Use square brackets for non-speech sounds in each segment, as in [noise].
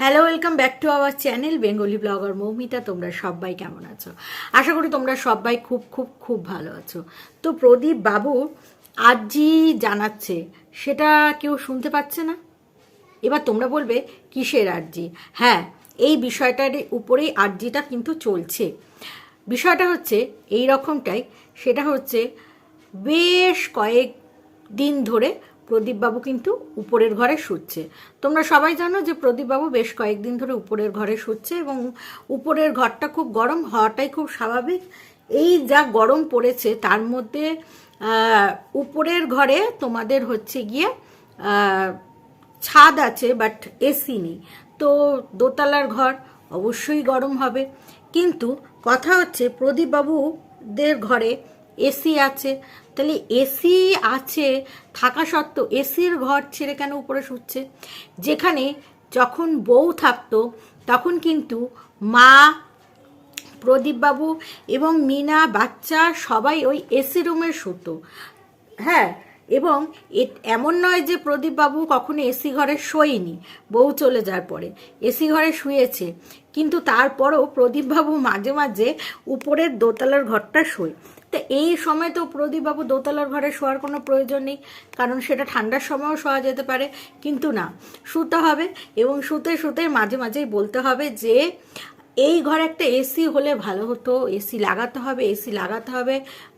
Hello welcome back to our channel Bengali blogger Moumita তোমরা সবাই কেমন আছো? আশা করি তোমরা সবাই খুব খুব খুব ভালো আছো। তো প্রদীপ বাবু আজই জানাচ্ছে, সেটা কেউ শুনতে পাচ্ছে না? এবার তোমরা বলবে, কিসের আর্জি? হ্যাঁ এই বিষয়টার উপরেই আর্জিটা কিন্তু চলছে। বিষয়টা হচ্ছে এই রকমটাই, সেটা হচ্ছে বেশ কয়েক দিন ধরে প্রদীপবাবু কিন্তু উপরের ঘরে শুচ্ছে। তোমরা সবাই জানো যে প্রদীপবাবু বেশ কয়েকদিন ধরে উপরের ঘরে শুচ্ছে এবং উপরের ঘরটা খুব গরম হওয়াটাই খুব স্বাভাবিক। এই যা গরম পড়েছে তার মধ্যে উপরের ঘরে তোমাদের হচ্ছে গিয়ে ছাদ আছে বাট এসি নেই। তো দোতলার ঘর অবশ্যই গরম হবে। কিন্তু কথা হচ্ছে প্রদীপবাবুদের ঘরে এসি আছে। তাহলে এসি আছে থাকা সত্ত্বেও এসির ঘর ছেড়ে কেন উপরে শুচ্ছে যেখানে যখন বউ থাকতো, তখন কিন্তু মা, প্রদীপবাবু এবং মিনা বাচ্চা সবাই ওই এসি রুমে শুতো। হ্যাঁ এবং এমন নয় যে প্রদীপবাবু কখনো এসি ঘরে শোয়নি, বউ চলে যাওয়ার পরে। এসি ঘরে শুয়েছে। কিন্তু তারপরও প্রদীপবাবু মাঝে মাঝে উপরের দোতলার ঘরটা শোয়। তো এই সময় তো প্রদীপবাবু দোতলার ঘরে শোয়ার কোনো প্রয়োজন নেই, কারণ সেটা ঠান্ডার সময়ও শোয়া যেতে পারে। কিন্তু না, শুতে হবে এবং শুতে শুতে মাঝে মাঝেই বলতে হবে যে, এই ঘরে একটা এসি হলে ভালো হতো, এসি লাগাতে হবে, এসি লাগাতে হবে।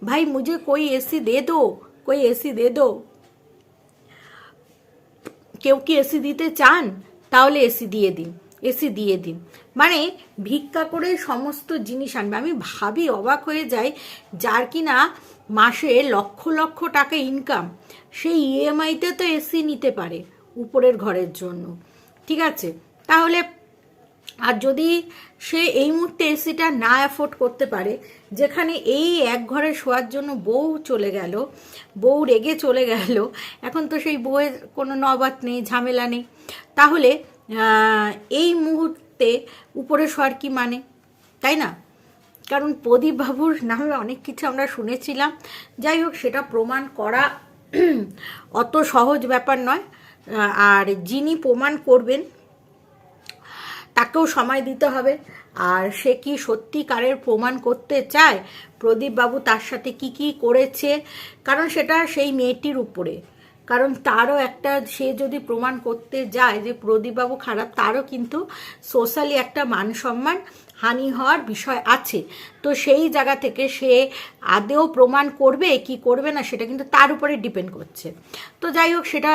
ভাই, মুঝে কই এসি দে দো, কই এসি দে দো। কেউ কি এসি দিতে চান? তাহলে এসি দিয়ে দিন। এসি দিয়ে দিন। মানে ভিক্ষা করে সমস্ত জিনিস আনবে। আমি ভাবি অবাক হয়ে যাই যার কিনা মাসে লক্ষ লক্ষ টাকা ইনকাম সেই ইএমআইতে তো এসি নিতে পারে উপরের ঘরের জন্য। ঠিক আছে? তাহলে আর যদি সে এই মুহূর্তে এসিটা না অ্যাফোর্ড করতে পারে, যেখানে এই এক ঘরে শোয়ার জন্য বউ চলে গেল, বউ রেগে চলে গেল, এখন তো সেই বউয়ের কোনো নবাত নেই, ঝামেলা নেই। তাহলে এই মুহূর্তে উপরে শোয়ার কি মানে? তাই না? কারণ প্রদীপ বাবুর নামে অনেক কিছু আমরা শুনেছিলাম। যাই হোক, সেটা প্রমাণ করা [clears throat] অত সহজ ব্যাপার নয়। আর যিনি প্রমাণ করবেন, তাকেও সময় দিতে হবে। আর সে কি সত্যিকারের প্রমাণ করতে চায়? প্রদীপবাবু তার সাথে কি কি করেছে? কারণ সেটা সেই মেয়েটির উপরে। কারণ তারও একটা, সে যদি প্রমাণ করতে যায় যে প্রদীপবাবু খারাপ, তারও কিন্তু সোশ্যালি একটা মান সম্মান হানি হওয়ার বিষয় আছে। তো সেই জায়গা থেকে সে আদেও প্রমাণ করবে, কি করবে না সেটা কিন্তু তার উপরে ডিপেন্ড করছে। তো যাই হোক, সেটা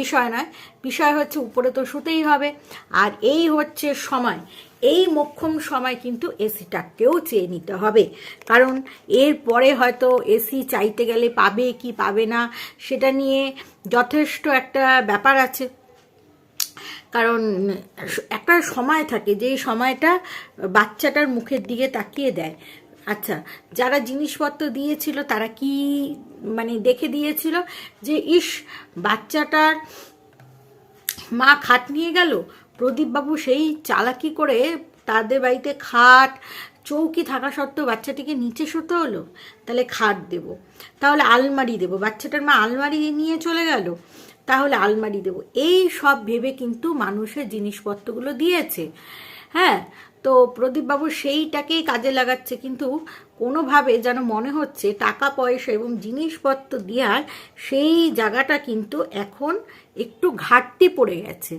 বিষয় নয়। বিষয় হচ্ছে, উপরে তো শুতেই হবে। আর এই হচ্ছে সময়। এই মোক্ষম সময় কিন্তু এসিটাকেও চেয়ে নিতে হবে। কারণ এরপরে হয়তো এসি চাইতে গেলে পাবে কি পাবে না, সেটা নিয়ে যথেষ্ট একটা ব্যাপার আছে। কারণ একটা সময় থাকে যে সময়টা বাচ্চাটার মুখের দিকে তাকিয়ে দেয়। আচ্ছা যারা জিনিসপত্র দিয়েছিল তারা কি মানে দেখে দিয়েছিল যে, ইস, বাচ্চাটার মা খাট নিয়ে গেল? প্রদীপবাবু সেই চালাকি করে তাদের বাড়িতে খাট, চৌকি থাকা সত্ত্বেও বাচ্চাটিকে নিচে শুতে হলো। তাহলে খাট দেব। তাহলে আলমারি দেব। বাচ্চাটার মা আলমারি নিয়ে চলে গেল। তাহলে আলমারি দেব। এই সব ভেবে কিন্তু মানুষের জিনিসপত্রগুলো দিয়েছে। হ্যাঁ তো প্রদীপবাবু সেইটাকেই কাজে লাগাচ্ছে। কিন্তু কোনোভাবে যেন মনে হচ্ছে টাকা পয়সা এবং জিনিসপত্র দেওয়ার সেই জায়গাটা কিন্তু এখন একটু ঘাটতি পড়ে গেছে।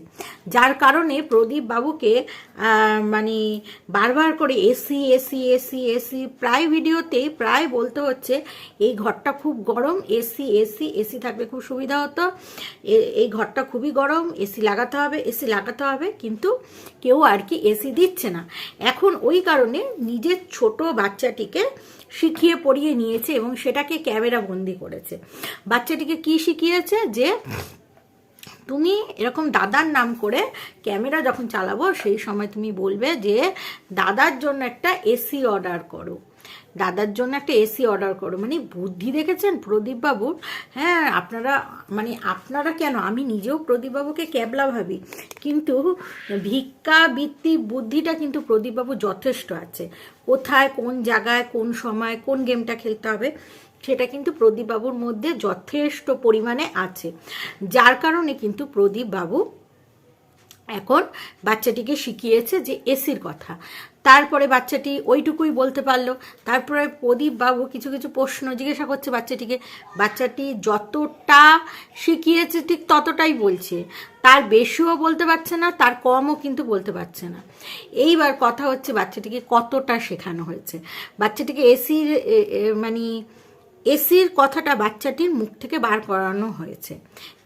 যার কারণে প্রদীপ বাবুকে মানে বারবার করে এসি এসি এসি এসি, প্রায় ভিডিওতেই প্রায় বলতে হচ্ছে, এই ঘরটা খুব গরম, এসি এসি এসি থাকলে খুব সুবিধা হতো। এই ঘরটা খুবই গরম, এসি লাগাতে হবে, এসি লাগাতে হবে, কিন্তু কেউ আর কি এসি দিচ্ছে না। এখন ওই কারণে নিজের ছোট বাচ্চাটিকে শিখিয়ে পড়িয়ে নিয়েছে এবং সেটাকে ক্যামেরা বন্দি করেছে। বাচ্চাটিকে কি শিখিয়েছে? যে তুমি এরকম দাদার নাম করে ক্যামেরা যখন চালাবো, সেই সময় তুমি বলবে যে, দাদার জন্য একটা এসি অর্ডার করো। দাদার জন্য একটা এসি অর্ডার করো। মানে বুদ্ধি দেখেছেন প্রদীপবাবুর হ্যাঁ আপনারা মানে আপনারা কেন? আমি নিজেও প্রদীপবাবুকে ক্যাবলা ভাবি। কিন্তু ভিক্ষা, বৃত্তি, বুদ্ধিটা কিন্তু প্রদীপবাবু যথেষ্ট আছে। কোথায়, কোন জায়গায়, কোন সময়, কোন গেমটা খেলতে হবে? সেটা কিন্তু প্রদীপবাবুর মধ্যে যথেষ্ট পরিমাণে আছে। যার কারণে কিন্তু প্রদীপবাবু এখন বাচ্চাটিকে শিখিয়েছে যে এসির কথা। তারপরে বাচ্চাটি ওইটুকুই বলতে পারল। তারপরে প্রদীপ বাবু কিছু কিছু প্রশ্ন জিজ্ঞাসা করছে বাচ্চাটিকে। বাচ্চাটি যতটা শিখিয়েছে ঠিক ততটাই বলছে। তার বেশিও বলতে পারছে না, তার কমও কিন্তু বলতে পারছে না। এইবার কথা হচ্ছে বাচ্চাটিকে কতটা শেখানো হয়েছে। বাচ্চাটিকে এসির মানে এসির কথাটা বাচ্চাটির মুখ থেকে বার করানো হয়েছে।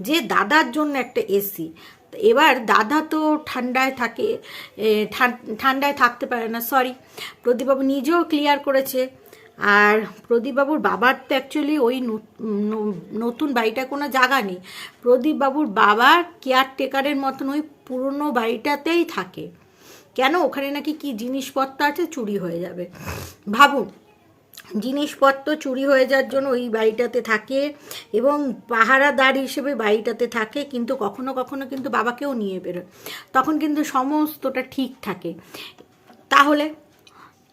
যে দাদার জন্য একটা এসি। এবার দাদা তো ঠান্ডায় থাকে ঠান্ডায় থাকতে পারে না সরি প্রদীপবাবু নিজেও ক্লিয়ার করেছে। আর প্রদীপবাবুর বাবার তো অ্যাকচুয়ালি ওই নতুন বাড়িটা কোনো জায়গা নেই। প্রদীপবাবুর বাবার কেয়ারটেকারের মতন ওই পুরনো বাড়িটাতেই থাকে। কেন? ওখানে নাকি কি জিনিসপত্র আছে? চুরি হয়ে যাবে। ভাবুন জিনিসপত্র চুরি হয়ে যাওয়ার জন্য ওই বাড়িটাতে থাকে এবং পাহারাদার হিসেবে বাড়িটাতে থাকে, কিন্তু কখনো কখনো কিন্তু বাবাকেও নিয়ে বেরোয় তখন কিন্তু সমস্তটা ঠিক থাকে। তাহলে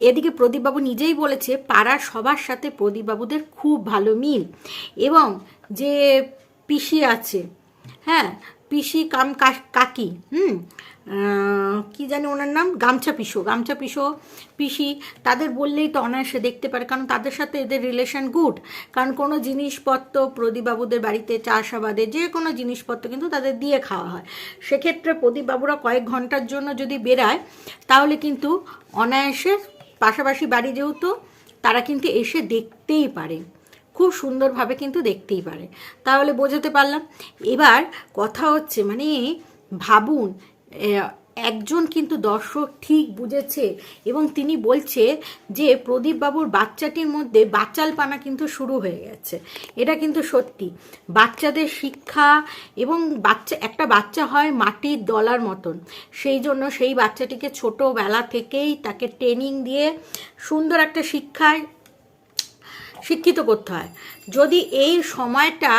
এদিকে প্রদীপবাবু নিজেই বলেছে, পাড়ার সবার সাথে প্রদীপবাবুদের খুব ভালো মিল এবং যে পিসি আছে হ্যাঁ পিসি কাম কাকি, হুম? কি জানি ওনার নাম? গামছা পিসো গামছা পিসো পিসি। তাদের বললেই তো অনায়াসে দেখতে পারে, কারণ তাদের সাথে এদের রিলেশন গুড কারণ কোনো জিনিসপত্র প্রদীপবাবুদের বাড়িতে, চাষাবাদে, যে কোনো জিনিসপত্র কিন্তু তাদের দিয়ে খাওয়া হয়। সেক্ষেত্রে প্রদীপবাবুরা কয়েক ঘণ্টার জন্য যদি বেরায়, তাহলে কিন্তু অনায়াসে পাশাপাশি বাড়ি যেহেতু, তারা কিন্তু এসে দেখতেই পারে। খুব সুন্দরভাবে কিন্তু দেখতেই পারে। তাহলে বোঝাতে পারলাম। এবার কথা হচ্ছে মানে ভাবুন একজন কিন্তু দর্শক ঠিক বুঝেছে এবং তিনি বলছে যে প্রদীপ বাবুর বাচ্চাটির মধ্যে বাচালপানা কিন্তু শুরু হয়ে গেছে। এটা কিন্তু সত্যি। বাচ্চাদের শিক্ষা এবং বাচ্চা, একটা বাচ্চা হয় মাটির দলার মতন। সেই জন্য সেই বাচ্চাটিকে ছোটোবেলা থেকেই তাকে ট্রেনিং দিয়ে সুন্দর একটা শিক্ষায় শিক্ষিত করতে হয়। যদি এই সময়টা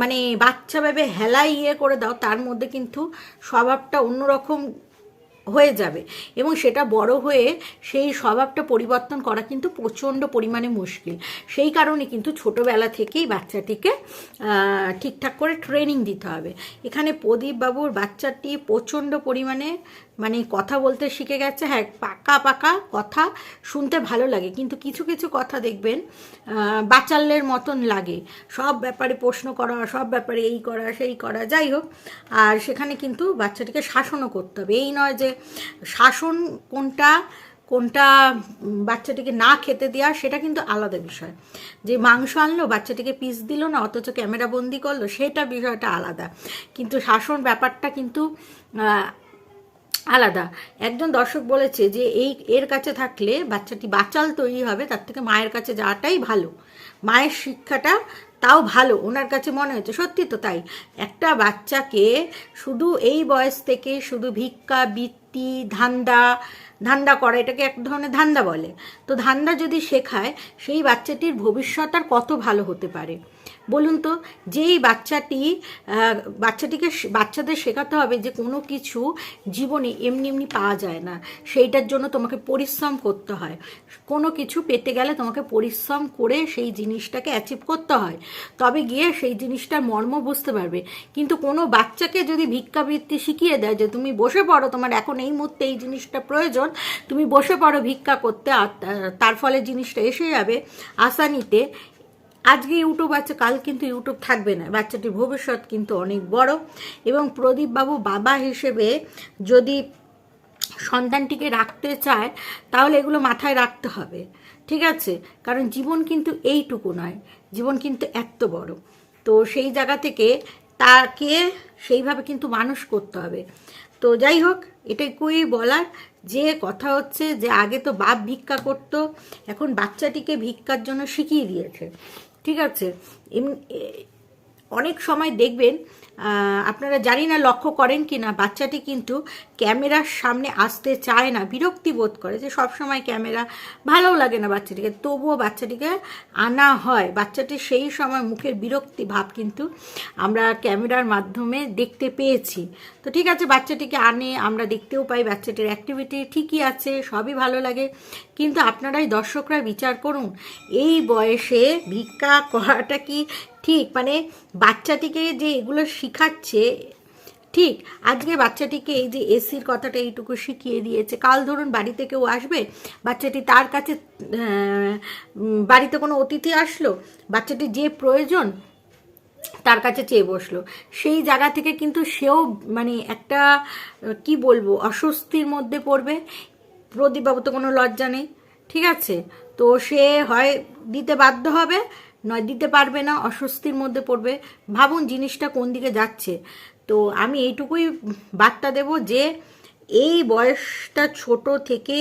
মানে বাচ্চা ভেবে হেলা ইয়ে করে দাও, তার মধ্যে কিন্তু স্বভাবটা অন্যরকম হয়ে যাবে। এবং সেটা বড় হয়ে সেই স্বভাবটা পরিবর্তন করা কিন্তু প্রচণ্ড পরিমাণে মুশকিল। সেই কারণে কিন্তু ছোটোবেলা থেকেই বাচ্চাটিকে ঠিকঠাক করে ট্রেনিং দিতে হবে। এখানে প্রদীপবাবুর বাচ্চাটি প্রচণ্ড পরিমাণে মানে কথা বলতে শিখে গেছে হ্যাঁ পাকা পাকা কথা শুনতে ভালো লাগে কিন্তু কিছু কিছু কথা দেখবেন আহ, বাচালের মতন লাগে। সব ব্যাপারে প্রশ্ন করা সব ব্যাপারে এই করা সেই করা যাই হোক আর সেখানে কিন্তু বাচ্চাটিকে শাসনও করতে হবে। এই নয় যে শাসন কোনটা কোনটা বাচ্চাটিকে না খেতে দেওয়া সেটা কিন্তু আলাদা বিষয়। যে মাংস আনলো বাচ্চাটিকে পিস দিল না অথচ ক্যামেরা বন্দি করল সেটা বিষয়টা আলাদা। কিন্তু শাসন ব্যাপারটা কিন্তু আলাদা। একজন দর্শক বলেছে যে, এই এর কাছে থাকলে বাচ্চাটি বাচাল তৈরি হবে, তার থেকে মায়ের কাছে যাওয়াটাই ভালো। মায়ের শিক্ষাটা তাও ভালো, ওনার কাছে মনে হয়েছে। সত্যি তো তাই। একটা বাচ্চাকে শুধু এই বয়স থেকে শুধু ভিক্ষা, বৃত্তি, ধান্দা ধান্দা করা, এটাকে এক ধরনের ধান্দা বলে। তো ধান্দা যদি শেখায়, সেই বাচ্চাটির ভবিষ্যৎ আর কত ভালো হতে পারে? বলুন তো, যেই বাচ্চাটি বাচ্চাটিকে বাচ্চাদের শেখাতে হবে যে কোনো কিছু জীবনে এমনি এমনি পাওয়া যায় না, সেইটার জন্য তোমাকে পরিশ্রম করতে হয়। কোনো কিছু পেতে গেলে তোমাকে পরিশ্রম করে সেই জিনিসটাকে অ্যাচিভ করতে হয়। তবে গিয়ে সেই জিনিসটার মর্ম বুঝতে পারবে। কিন্তু কোনো বাচ্চাকে যদি ভিক্ষাবৃত্তি শিখিয়ে দেয় যে তুমি বসে পড়ো, তোমার এখন এই মুহূর্তে এই জিনিসটা প্রয়োজন, তুমি বসে পড়ো ভিক্ষা করতে, আর তার ফলে জিনিসটা এসে যাবে আসানিতে আজকে ইউটিউব আছে, কাল কিন্তু ইউটিউব থাকবে না। বাচ্চাটির ভবিষ্যৎ কিন্তু অনেক বড়। এবং প্রদীপবাবু বাবা হিসেবে যদি সন্তানটিকে রাখতে চায়, তাহলে এগুলো মাথায় রাখতে হবে। ঠিক আছে? কারণ জীবন কিন্তু এইটুকু নয়। জীবন কিন্তু এত বড়। তো সেই জায়গা থেকে তাকে সেইভাবে কিন্তু মানুষ করতে হবে। তো যাই হোক, এটাকুই বলার। যে কথা হচ্ছে যে, আগে তো বাপ ভিক্ষা করতো, এখন বাচ্চাটিকে ভিক্ষার জন্য শিখিয়ে দিয়েছে। ঠিক আছে? অনেক সময় দেখবেন আপনারা জানি না লক্ষ্য করেন কি না বাচ্চাটি কিন্তু ক্যামেরার সামনে আসতে চায় না, বিরক্তি বোধ করে যে সব সময় ক্যামেরা ভালোও লাগে না বাচ্চাটিকে, তবুও বাচ্চাটিকে আনা হয়। বাচ্চাটির সেই সময় মুখের বিরক্তি ভাব কিন্তু আমরা ক্যামেরার মাধ্যমে দেখতে পেয়েছি। তো ঠিক আছে, বাচ্চাটিকে আনে, আমরা দেখতেও পাই বাচ্চাটির অ্যাক্টিভিটি ঠিকই আছে, সবই ভালো লাগে। কিন্তু আপনারাই দর্শকরা বিচার করুন, এই বয়সে ভিক্ষা করাটা কি ঠিক মানে বাচ্চাটিকে যে এগুলো শিখাচ্ছে, ঠিক, আজকে বাচ্চাটিকে এই যে এসির কথাটা এইটুকু শিখিয়ে দিয়েছে। কাল ধরুন বাড়িতে কেউ আসবে, বাচ্চাটি তার কাছে বাড়িতে কোনো অতিথি আসলো, বাচ্চাটি যে প্রয়োজন তার কাছে চেয়ে বসল। সেই জায়গা থেকে কিন্তু সেও মানে একটা, কি বলব, অস্বস্তির মধ্যে পড়বে। প্রদীপবাবু তো কোনো লজ্জা নেই, ঠিক আছে? তো সে হয় দিতে বাধ্য হবে নয়, দিতে পারবে না, অস্বস্তির মধ্যে পড়বে। ভাবুন জিনিসটা কোন দিকে যাচ্ছে। তো আমি এইটুকুই বার্তা দেব যে, এই বয়সটা ছোট থেকে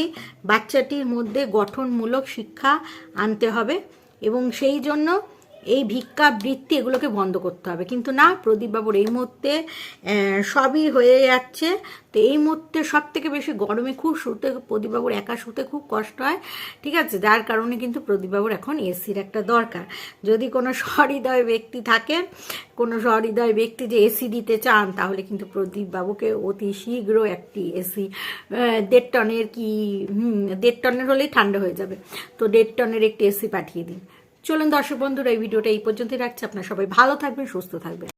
বাচ্চাটির মধ্যে গঠনমূলক শিক্ষা আনতে হবে এবং সেই জন্য এই ভিক্ষা বৃত্তি এগুলোকে বন্ধ করতে হবে। কিন্তু না, প্রদীপবাবুর এই মুহূর্তে সবই হয়ে যাচ্ছে। তো এই মুহূর্তে সব থেকে বেশি গরমে খুব শুতে, প্রদীপবাবুর একা শুতে খুব কষ্ট হয়। ঠিক আছে? যার কারণে কিন্তু প্রদীপবাবুর এখন এসির একটা দরকার। যদি কোনো সহৃদয় ব্যক্তি থাকে, কোনো সহৃদয় ব্যক্তি যে এসি দিতে চান, তাহলে কিন্তু প্রদীপবাবুকে অতি শীঘ্র একটি এসি দেড় টনের কি দেড় টনের হলেই ঠান্ডা হয়ে যাবে। তো দেড় টনের একটি এসি পাঠিয়ে দিন। চলুন দর্শক বন্ধুরা এই ভিডিওটা এই পর্যন্তই রাখছি। আপনারা সবাই ভালো থাকবেন সুস্থ থাকবেন।